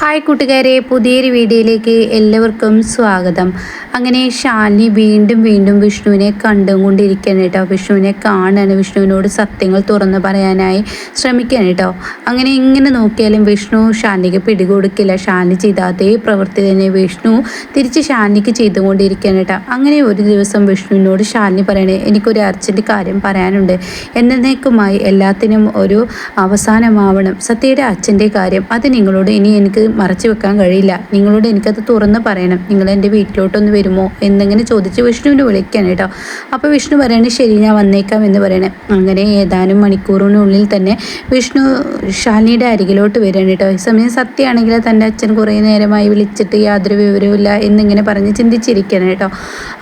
Hi കൂട്ടുകാരെ പുതിയൊരു വീഡിയോയിലേക്ക് എല്ലാവർക്കും സ്വാഗതം. അങ്ങനെ ഷാലിനി വീണ്ടും വീണ്ടും വിഷ്ണുവിനെ കണ്ടും കണ്ടുകൊണ്ടിരിക്കുകയാണ് കേട്ടോ. വിഷ്ണുവിനെ കാണാണ് വിഷ്ണുവിനോട് സത്യങ്ങൾ തുറന്നു പറയാനായി ശ്രമിക്കുകയാണ് കേട്ടോ. അങ്ങനെ ഇങ്ങനെ നോക്കിയാലും വിഷ്ണു ഷാലിനിക്ക് പിടികൊടുക്കില്ല. ഷാലിനി ചെയ്ത അതേ പ്രവൃത്തി തന്നെ വിഷ്ണു തിരിച്ച് ഷാലിനിക്ക് ചെയ്തുകൊണ്ടിരിക്കുകയാണ് കേട്ടോ. അങ്ങനെ ഒരു ദിവസം വിഷ്ണുവിനോട് ഷാലിനി പറയണേ എനിക്കൊരു അർജന്റ് കാര്യം പറയാനുണ്ട്. എന്നേക്കുമായി എല്ലാത്തിനും ഒരു അവസാനമാവണം. സത്യയുടെ അച്ഛന്റെ കാര്യം അത് നിങ്ങളോട് ഇനി എനിക്ക് മറച്ചു വെക്കാൻ കഴിയില്ല. നിങ്ങളോട് എനിക്കത് തുറന്ന് പറയണം. നിങ്ങൾ എന്റെ വീട്ടിലോട്ടൊന്ന് വരുമോ? എന്നിങ്ങനെ ചോദിച്ച് വിഷ്ണുവിനെ വിളിക്കാൻ കേട്ടോ. അപ്പോൾ വിഷ്ണു പറയണേ ശരി ഞാൻ വന്നേക്കാം എന്ന് പറയണേ. അങ്ങനെ ഏതാനും മണിക്കൂറിനുള്ളിൽ തന്നെ വിഷ്ണു ഷാലിനിയുടെ അരികിലോട്ട് വരികയാണ് കേട്ടോ. ഈ സമയം സത്യമാണെങ്കിൽ തന്റെ അച്ഛൻ കുറേ നേരമായി വിളിച്ചിട്ട് യാതൊരു വിവരവുമില്ല എന്നിങ്ങനെ പറഞ്ഞ് ചിന്തിച്ചിരിക്കണം കേട്ടോ.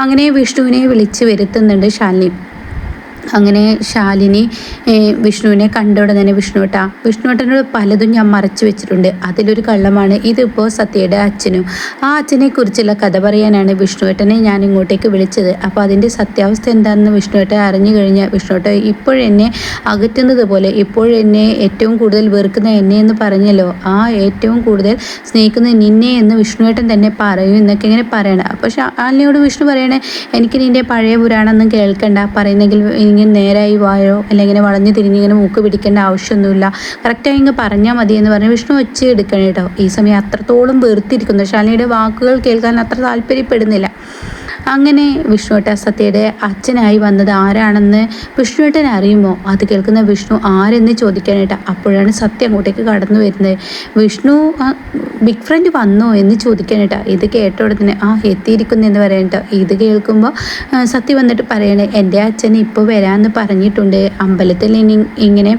അങ്ങനെ വിഷ്ണുവിനെ വിളിച്ച് വരുത്തുന്നുണ്ട് ശാലിനി. അങ്ങനെ ശാലിനി വിഷ്ണുവിനെ കണ്ട തന്നെ വിഷ്ണുവേട്ട. വിഷ്ണുവേട്ടനോട് പലതും ഞാൻ മറച്ചു വെച്ചിട്ടുണ്ട്. അതിലൊരു കള്ളമാണ് ഇതിപ്പോൾ സത്യയുടെ അച്ഛനും. ആ അച്ഛനെ കുറിച്ചുള്ള കഥ പറയാനാണ് വിഷ്ണുവേട്ടനെ ഞാൻ ഇങ്ങോട്ടേക്ക് വിളിച്ചത്. അപ്പോൾ അതിന്റെ സത്യാവസ്ഥ എന്താണെന്ന് വിഷ്ണുവേട്ടൻ അറിഞ്ഞു കഴിഞ്ഞാൽ വിഷ്ണുവേട്ട ഇപ്പോഴെന്നെ അകറ്റുന്നത് പോലെ ഇപ്പോഴെന്നെ ഏറ്റവും കൂടുതൽ വെറുക്കുന്ന എന്നെ എന്ന് പറഞ്ഞല്ലോ. ആ ഏറ്റവും കൂടുതൽ സ്നേഹിക്കുന്ന നിന്നെ എന്ന് വിഷ്ണുവേട്ടൻ തന്നെ പറയും എന്നൊക്കെ ഇങ്ങനെ പറയണം. അപ്പോൾ ശാലിനിയോട് വിഷ്ണു പറയണേ എനിക്ക് നിന്റെ പഴയ പുരാണമൊന്നും കേൾക്കണ്ട. പറയുന്നെങ്കിൽ ഇങ്ങനെ നേരായി വായോ? അല്ലെങ്കിൽ ഇങ്ങനെ വളഞ്ഞു തിരിഞ്ഞിങ്ങനെ മൂക്ക് പിടിക്കേണ്ട ആവശ്യമൊന്നുമില്ല. കറക്റ്റായി ഇങ്ങ് പറഞ്ഞാൽ മതി എന്ന് പറഞ്ഞ് വിഷ്ണു ഒച്ച എടുക്കണം കേട്ടോ ഈ സമയം അത്രത്തോളം വെറുത്തിരിക്കുന്നു. ശാലിനിയുടെ വാക്കുകൾ കേൾക്കാൻ അത്ര താല്പര്യപ്പെടുന്നില്ല. അങ്ങനെ വിഷ്ണുവേട്ട സത്യയുടെ അച്ഛനായി വന്നത് ആരാണെന്ന് വിഷ്ണുവേട്ടൻ അറിയുമോ? അത് കേൾക്കുന്ന വിഷ്ണു ആരെന്ന് ചോദിക്കാനായിട്ട് അപ്പോഴാണ് സത്യ അങ്ങോട്ടേക്ക് കടന്നു വരുന്നത്. വിഷ്ണു ബിഗ് ഫ്രണ്ട് വന്നോ എന്ന് ചോദിക്കാനായിട്ട് ഇത് കേട്ട ഉടനെ ആ എത്തിയിരിക്കുന്നു എന്ന് പറയാനായിട്ട് ഇത് കേൾക്കുമ്പോൾ സത്യ വന്നിട്ട് പറയണേ എന്റെ അച്ഛൻ ഇപ്പോൾ വരാമെന്ന് പറഞ്ഞിട്ടുണ്ട്. അമ്പലത്തിൽ ഇനി ഇങ്ങനെ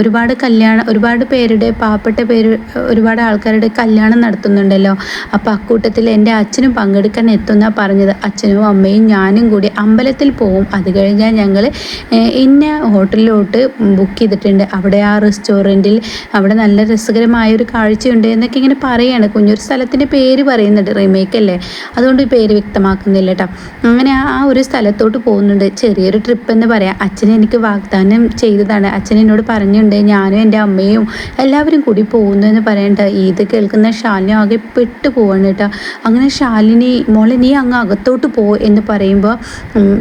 ഒരുപാട് കല്യാണം ഒരുപാട് പേരുടെ പാവപ്പെട്ട പേര് ഒരുപാട് ആൾക്കാരുടെ കല്യാണം നടത്തുന്നുണ്ടല്ലോ. അപ്പോൾ അക്കൂട്ടത്തിൽ എന്റെ അച്ഛനും പങ്കെടുക്കാൻ എത്തുന്ന പറഞ്ഞത്. അച്ഛനും അമ്മയും ഞാനും കൂടി അമ്പലത്തിൽ പോവും. അത് കഴിഞ്ഞാൽ ഞങ്ങൾ ഇന്ന ഹോട്ടലിലോട്ട് ബുക്ക് ചെയ്തിട്ടുണ്ട്. അവിടെ ആ റെസ്റ്റോറന്റിൽ അവിടെ നല്ല രസകരമായ ഒരു കാഴ്ചയുണ്ട് എന്നൊക്കെ ഇങ്ങനെ പറയുകയാണ് കുഞ്ഞൊരു സ്ഥലത്തിന്റെ പേര് പറയുന്നുണ്ട് റീമേക്ക് അല്ലേ? അതുകൊണ്ട് പേര് വ്യക്തമാക്കുന്നില്ല കേട്ടോ അങ്ങനെ ആ ഒരു സ്ഥലത്തോട്ട് പോകുന്നുണ്ട്. ചെറിയൊരു ട്രിപ്പ് എന്ന് പറയാം. അച്ഛൻ എനിക്ക് വാഗ്ദാനം ചെയ്തതാണ്. അച്ഛൻ എന്നോട് പറഞ്ഞിട്ടുണ്ട് ഞാനും എന്റെ അമ്മയും എല്ലാവരും കൂടി പോകുന്നു എന്ന് പറയണ്ട ഇത് കേൾക്കുന്ന ശാലിനി ആകെ പെട്ടു പോവാണ് കേട്ടോ അങ്ങനെ ശാലിനി മോളെ നീ അങ്ങ് അകത്തോട്ട് മുന്നോട്ട് പോ എന്ന് പറയുമ്പോൾ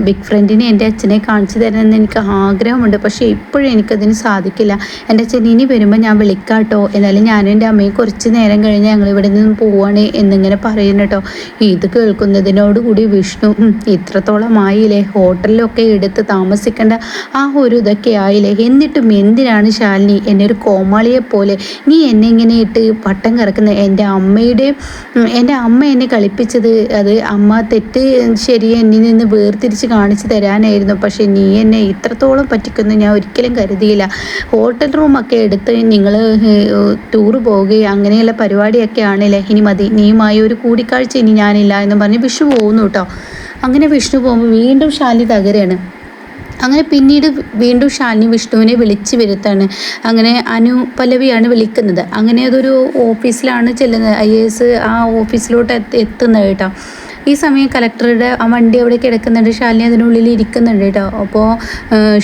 ബിഗ് ഫ്രണ്ടിനെ എന്റെ അച്ഛനെ കാണിച്ചു തരണമെന്ന് എനിക്ക് ആഗ്രഹമുണ്ട്. പക്ഷേ ഇപ്പോഴും എനിക്കതിന് സാധിക്കില്ല. എന്റെ അച്ഛൻ ഇനി വരുമ്പോൾ ഞാൻ വിളിക്കാം കേട്ടോ എന്നാലും ഞാനും എന്റെ അമ്മയും കുറച്ച് നേരം കഴിഞ്ഞ് ഞങ്ങൾ ഇവിടെ നിന്ന് പോവാണ് എന്നിങ്ങനെ പറയുന്നു കേട്ടോ. ഇത് കേൾക്കുന്നതിനോടുകൂടി വിഷ്ണു ഇത്രത്തോളം ആയില്ലേ ഹോട്ടലിലൊക്കെ എടുത്ത് താമസിക്കേണ്ട ആ ഒരു ഇതൊക്കെ ആയില്ലേ? എന്നിട്ടും എന്തിനാണ് ശാലിനി എന്നെ ഒരു കോമാളിയെ പോലെ? നീ എന്നെ ഇങ്ങനെ ഇട്ട് പട്ടം കറക്കുന്നത് എന്റെ അമ്മയുടെ എന്റെ അമ്മ എന്നെ കളിപ്പിച്ചത്? അത് അമ്മ തെറ്റ് ശരി എന്നിൽ നിന്ന് വേർതിരിച്ച് കാണിച്ചു തരാനായിരുന്നു. പക്ഷേ നീ എന്നെ ഇത്രത്തോളം പറ്റിക്കുന്നു ഞാൻ ഒരിക്കലും കരുതിയില്ല. ഹോട്ടൽ റൂമൊക്കെ എടുത്ത് നിങ്ങൾ ടൂറ് പോവുകയും അങ്ങനെയുള്ള പരിപാടിയൊക്കെ ആണല്ലേ ലഹിനി മതി. നീയുമായി ഒരു കൂടിക്കാഴ്ച ഇനി ഞാനില്ല എന്ന് പറഞ്ഞ് വിഷു പോകുന്നു കേട്ടോ. അങ്ങനെ വിഷ്ണു പോകുമ്പോൾ വീണ്ടും ശാലി തകരാണ് അങ്ങനെ പിന്നീട് വീണ്ടും ഷാലിനി വിഷ്ണുവിനെ വിളിച്ച് വരുത്താണ്. അങ്ങനെ അനു പല്ലവിയാണ് വിളിക്കുന്നത്. അങ്ങനെ അതൊരു ഓഫീസിലാണ് ചെല്ലുന്നത്. ഐ എസ് ആ ഓഫീസിലോട്ട് എത്തുന്നത് കേട്ടോ. ഈ സമയം കലക്ടറുടെ ആ വണ്ടി അവിടെ കിടക്കുന്നുണ്ട്. ശാലിനി അതിനുള്ളിൽ ഇരിക്കുന്നുണ്ട് കേട്ടോ. അപ്പോൾ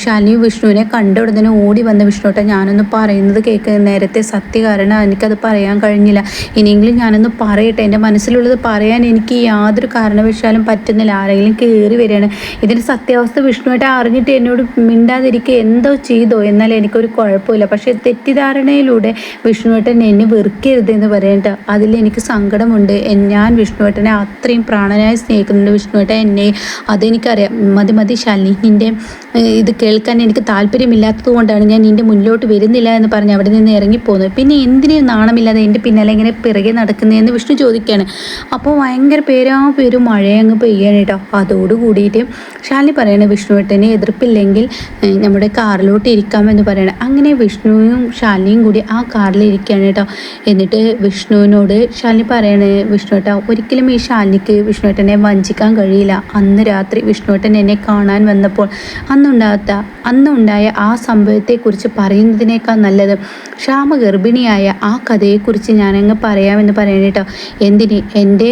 ശാലിനി വിഷ്ണുവിനെ കണ്ട ഉടനെ ഓടി വന്ന വിഷ്ണുട്ട ഞാനൊന്ന് പറയുന്നത് കേൾക്കുന്ന നേരത്തെ സത്യ കാരണം എനിക്കത് പറയാൻ കഴിഞ്ഞില്ല. ഇനിയെങ്കിലും ഞാനൊന്ന് പറയട്ടെ. എന്റെ മനസ്സിലുള്ളത് പറയാൻ എനിക്ക് യാതൊരു കാരണവശാലും പറ്റുന്നില്ല. ആരെങ്കിലും കയറി വരികയാണ്. ഇതിന്റെ സത്യാവസ്ഥ വിഷ്ണുവായിട്ട് അറിഞ്ഞിട്ട് എന്നോട് മിണ്ടാതിരിക്കുക എന്തോ ചെയ്തോ? എന്നാൽ എനിക്കൊരു കുഴപ്പമില്ല. പക്ഷേ തെറ്റിദ്ധാരണയിലൂടെ വിഷ്ണുവേട്ടൻ എന്നെ വെറുക്കരുതെന്ന് പറയേണ്ട അതിൽ എനിക്ക് സങ്കടമുണ്ട്. ഞാൻ വിഷ്ണുവേട്ടനെ അത്രയും പ്രാണ പ്രാണനായി സ്നേഹിക്കുന്നുണ്ട് വിഷ്ണുവേട്ട എന്നെ അതെനിക്കറിയാം. മതി മതി ശാലിനി. നിന്റെ ഇത് കേൾക്കാൻ എനിക്ക് താല്പര്യമില്ലാത്തത് കൊണ്ടാണ് ഞാൻ നിന്റെ മുന്നിലോട്ട് വരുന്നില്ല എന്ന് പറഞ്ഞ് അവിടെ നിന്ന് ഇറങ്ങിപ്പോകുന്നത് പിന്നെ എന്തിനു നാണമില്ലാതെ എന്റെ പിന്നാലെ ഇങ്ങനെ പിറകെ നടക്കുന്നതെന്ന് വിഷ്ണു ചോദിക്കുകയാണ്. അപ്പോൾ ഭയങ്കര പേരാ പേരും മഴയങ്ങ് പെയ്യാണ് കേട്ടോ. അതോട് കൂടിയിട്ട് ശാലിനി പറയണേ വിഷ്ണുവേട്ടനെ എതിർപ്പില്ലെങ്കിൽ നമ്മുടെ കാറിലോട്ട് ഇരിക്കാമെന്ന് പറയണം. അങ്ങനെ വിഷ്ണുവും ശാലിനിയും കൂടി ആ കാറിൽ ഇരിക്കുകയാണ് കേട്ടോ. എന്നിട്ട് വിഷ്ണുവിനോട് ശാലിനി പറയണേ വിഷ്ണുവേട്ട ഒരിക്കലും ഈ ശാലിനിക്ക് വിഷ്ണു വിഷ്ണുവേട്ടനെ വഞ്ചിക്കാൻ കഴിയില്ല. അന്ന് രാത്രി വിഷ്ണുവേട്ടൻ എന്നെ കാണാൻ വന്നപ്പോൾ അന്നുണ്ടാകാത്ത അന്നുണ്ടായ ആ സംഭവത്തെക്കുറിച്ച് പറയുന്നതിനേക്കാൾ നല്ലത് ക്ഷാമ ഗർഭിണിയായ ആ കഥയെക്കുറിച്ച് ഞാനങ്ങ് പറയാമെന്ന് പറയണേട്ടോ. എന്തിന്? എന്റെ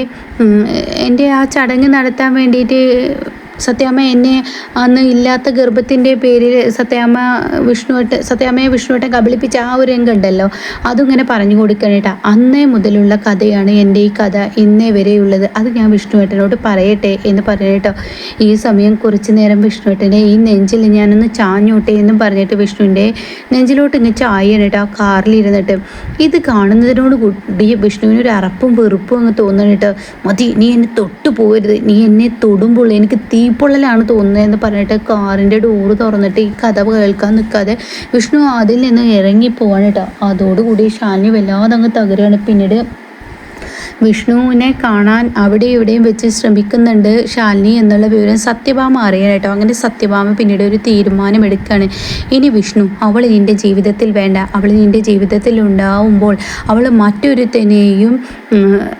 എന്റെ ആ ചടങ്ങ് നടത്താൻ വേണ്ടിയിട്ട് സത്യാമ്മ എന്നെ അന്ന് ഇല്ലാത്ത ഗർഭത്തിന്റെ പേരിൽ സത്യാമ്മ വിഷ്ണുവട്ട് സത്യാമ്മയെ വിഷ്ണുവട്ടം കബളിപ്പിച്ച ആ ഒരു രംഗം ഉണ്ടല്ലോ. അതിങ്ങനെ പറഞ്ഞു കൊടുക്കണേട്ട അന്നേ മുതലുള്ള കഥയാണ് എന്റെ ഈ കഥ ഇന്നേ വരെയുള്ളത്. അത് ഞാൻ വിഷ്ണുവേട്ടനോട് പറയട്ടെ എന്ന് പറഞ്ഞിട്ടോ ഈ സമയം കുറച്ച് നേരം വിഷ്ണുവേട്ടനെ ഈ നെഞ്ചിൽ ഞാനൊന്ന് ചാഞ്ഞോട്ടെ എന്നും പറഞ്ഞിട്ട് വിഷ്ണുവിന്റെ നെഞ്ചിലോട്ട് ഇങ്ങനെ ചായണേട്ടോ ആ കാറിലിരുന്നിട്ട്. ഇത് കാണുന്നതിനോട് കൂടി വിഷ്ണുവിനൊരു അറപ്പും വെറുപ്പും അങ്ങ് തോന്നണേട്ടോ മതി നീ എന്നെ തൊട്ടു പോകരുത് നീ എന്നെ തൊടുമ്പോൾ എനിക്ക് തീപ്പൊള്ളലാണ് തോന്നുന്നത് എന്ന് പറഞ്ഞിട്ട് കാറിന്റെ ഡോറ് തുറന്നിട്ട് ഈ കഥ കേൾക്കാൻ നിൽക്കാതെ വിഷ്ണു അതിൽ നിന്ന് ഇറങ്ങി പോവാണ് കേട്ടോ. അതോടുകൂടി ഷാനി വല്ലാതെ അങ്ങ് തകരുകയാണ്. പിന്നീട് വിഷ്ണുവിനെ കാണാൻ അവിടെ ഇവിടെയും വെച്ച് ശ്രമിക്കുന്നുണ്ട് ശാലിനി എന്നുള്ള വിവരം സത്യഭാമ അറിയാനായിട്ടോ. അങ്ങനെ സത്യഭാമ പിന്നീട് ഒരു തീരുമാനം എടുക്കുകയാണ് ഇനി വിഷ്ണു അവൾ നിന്റെ ജീവിതത്തിൽ വേണ്ട. അവൾ നിന്റെ ജീവിതത്തിൽ ഉണ്ടാവുമ്പോൾ അവൾ മറ്റൊരുത്തനെയും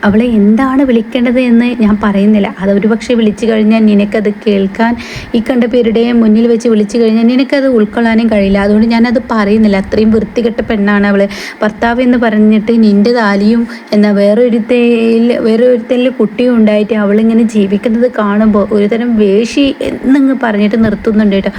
അവളെ എന്താണ് വിളിക്കേണ്ടത് എന്ന് ഞാൻ പറയുന്നില്ല. അത് ഒരുപക്ഷെ വിളിച്ചു കഴിഞ്ഞാൽ നിനക്കത് കേൾക്കാൻ ഈ കണ്ട പേരുടെ മുന്നിൽ വെച്ച് വിളിച്ചു കഴിഞ്ഞാൽ നിനക്കത് ഉൾക്കൊള്ളാനും കഴിയില്ല. അതുകൊണ്ട് ഞാനത് പറയുന്നില്ല. അത്രയും വൃത്തികെട്ട പെണ്ണാണ് അവൾ ഭർത്താവ് എന്ന് പറഞ്ഞിട്ട് നിന്റെ താലിയും എന്ന വേറൊരുത്തേ വേറെ ഒരുത്തരിൽ കുട്ടിയും ഉണ്ടായിട്ട് അവളിങ്ങനെ ജീവിക്കുന്നത് കാണുമ്പോൾ ഒരുതരം വേഷി എന്നിങ്ങ് പറഞ്ഞിട്ട് നിർത്തുന്നുണ്ട് കേട്ടോ.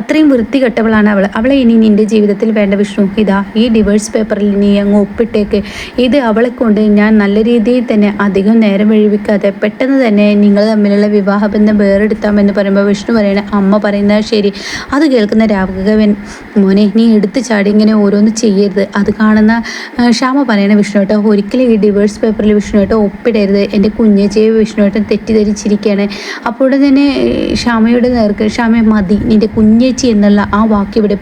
അത്രയും വൃത്തി കെട്ടവളാണ് അവൾ. അവളെ ഇനി നിന്റെ ജീവിതത്തിൽ വേണ്ട വിഷ്ണു. ഇതാ ഈ ഡിവേഴ്സ് പേപ്പറിൽ നീ അങ്ങ് ഒപ്പിട്ടേക്ക്. ഇത് അവളെ കൊണ്ട് ഞാൻ നല്ല രീതിയിൽ തന്നെ അധികം നേരം വഴിവിക്കാതെ പെട്ടെന്ന് തന്നെ നിങ്ങൾ തമ്മിലുള്ള വിവാഹബന്ധം വേറെടുത്താമെന്ന് പറയുമ്പോൾ വിഷ്ണു പറയണ അമ്മ പറയുന്നത് ശരി. അത് കേൾക്കുന്ന രാഘവൻ മോനെ നീ എടുത്ത് ചാടി ഇങ്ങനെ ഓരോന്ന് ചെയ്യരുത്. അത് കാണുന്ന ക്ഷാമ പറയണ വിഷ്ണു കേട്ടോ ഒരിക്കലും ഈ ഡിവേഴ്സ് പേപ്പറിൽ വിഷ്ണുവേട്ടൻ ഒപ്പിടരുത്. എന്റെ കുഞ്ഞേച്ചിയെ വിഷ്ണുവേട്ടൻ തെറ്റിദ്ധരിച്ചിരിക്കുകയാണ് അപ്പോൾ തന്നെ ക്ഷമയുടെ നേർക്ക് ക്ഷമ മതി. നിന്റെ കുഞ്ഞേച്ചി എന്നുള്ള ആ വാക്ക് ഇവിടെ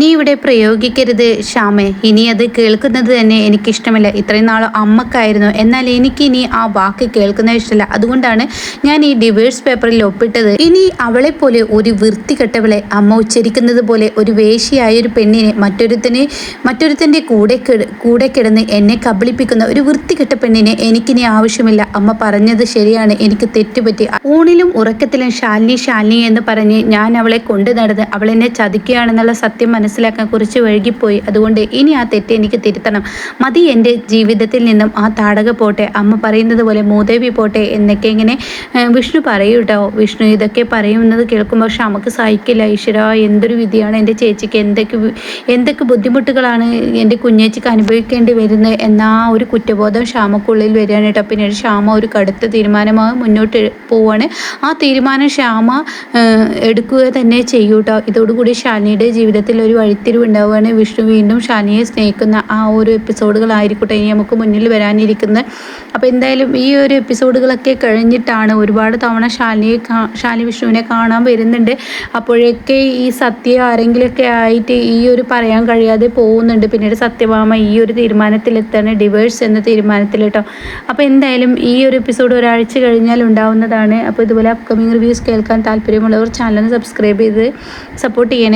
നീ ഇവിടെ പ്രയോഗിക്കരുത് ശ്യാമേ. ഇനി അത് കേൾക്കുന്നത് തന്നെ എനിക്കിഷ്ടമില്ല. ഇത്രയും നാൾ അമ്മക്കായിരുന്നു. എന്നാൽ എനിക്ക് ഇനി ആ വാക്ക് കേൾക്കുന്നത് ഇഷ്ടമില്ല. അതുകൊണ്ടാണ് ഞാൻ ഈ ഡിവേഴ്സ് പേപ്പറിൽ ഒപ്പിട്ടത്. ഇനി അവളെ പോലെ ഒരു വൃത്തികെട്ടവളെ അമ്മ ഉച്ചരിക്കുന്നത് പോലെ ഒരു വേശിയായ ഒരു പെണ്ണിനെ മറ്റൊരുത്തനെ മറ്റൊരുത്തന്റെ കൂടെ കൂടെ കിടന്ന് എന്നെ കബളിപ്പിക്കുന്ന ഒരു വൃത്തികെട്ട പെണ്ണിനെ എനിക്കിനി ആവശ്യമില്ല. അമ്മ പറഞ്ഞത് ശരിയാണ്. എനിക്ക് തെറ്റുപറ്റി. ഊണിലും ഉറക്കത്തിലും ശാലിനി ശാലിനി എന്ന് പറഞ്ഞ് ഞാൻ അവളെ കൊണ്ടു നടന്ന് അവളെന്നെ ചതിക്കുകയാണെന്നുള്ള സത്യം മനസ്സിലാക്കാൻ കുറിച്ച് വഴുകിപ്പോയി. അതുകൊണ്ട് ഇനി ആ തെറ്റ് എനിക്ക് തിരുത്തണം. മതി എന്റെ ജീവിതത്തിൽ നിന്നും. ആ താടക പോട്ടെ അമ്മ പറയുന്നത് പോലെ മൂദേവി പോട്ടെ എന്നൊക്കെ ഇങ്ങനെ വിഷ്ണു പറയൂട്ടോ വിഷ്ണു ഇതൊക്കെ പറയുന്നത് കേൾക്കുമ്പോൾ പക്ഷെ നമുക്ക് സഹിക്കില്ല. ഈശ്വര എന്തൊരു വിധിയാണ് എന്റെ ചേച്ചിക്ക്? എന്തൊക്കെ എന്തൊക്കെ ബുദ്ധിമുട്ടുകളാണ് എന്റെ കുഞ്ഞേച്ചിക്ക് അനുഭവിക്കേണ്ടി വരുന്നത് എന്ന ആ ഒരു കുറ്റബോധം ക്ഷാമക്കുള്ളിൽ വരികയാണ് കേട്ടോ. പിന്നീട് ക്ഷാമ ഒരു കടുത്ത തീരുമാനമായി മുന്നോട്ട് പോവാണ്. ആ തീരുമാനം ക്ഷാമ എടുക്കുക തന്നെ ചെയ്യൂട്ടോ. ഇതോടുകൂടി ഷാനിയുടെ ജീവിതത്തിൽ ഒരു ഒരു വഴിത്തിരിവ് ഉണ്ടാവുകയാണ്. വിഷ്ണു വീണ്ടും ഷാനിയെ സ്നേഹിക്കുന്ന ആ ഒരു എപ്പിസോഡുകളായിരിക്കട്ടെ ഇനി നമുക്ക് മുന്നിൽ വരാനിരിക്കുന്നത് അപ്പോൾ എന്തായാലും ഈ ഒരു എപ്പിസോഡുകളൊക്കെ കഴിഞ്ഞിട്ടാണ് ഒരുപാട് തവണ ഷാലിനിയെ ഷാലി വിഷ്ണുവിനെ കാണാൻ വരുന്നുണ്ട്. അപ്പോഴൊക്കെ ഈ സത്യ ആരെങ്കിലുമൊക്കെ ആയിട്ട് ഈ ഒരു പറയാൻ കഴിയാതെ പോകുന്നുണ്ട്. പിന്നീട് സത്യഭാമ ഈ ഒരു തീരുമാനത്തിലെത്താണ്. ഡിവേഴ്സ് എന്ന തീരുമാനത്തിൽ കേട്ടോ അപ്പോൾ എന്തായാലും ഈ ഒരു എപ്പിസോഡ് ഒരാഴ്ച കഴിഞ്ഞാൽ ഉണ്ടാവുന്നതാണ്. അപ്പോൾ ഇതുപോലെ അപ്കമിങ് റിവ്യൂസ് കേൾക്കാൻ താല്പര്യമുള്ളവർ ചാനൽ സബ്സ്ക്രൈബ് ചെയ്ത് സപ്പോർട്ട് ചെയ്യണേ.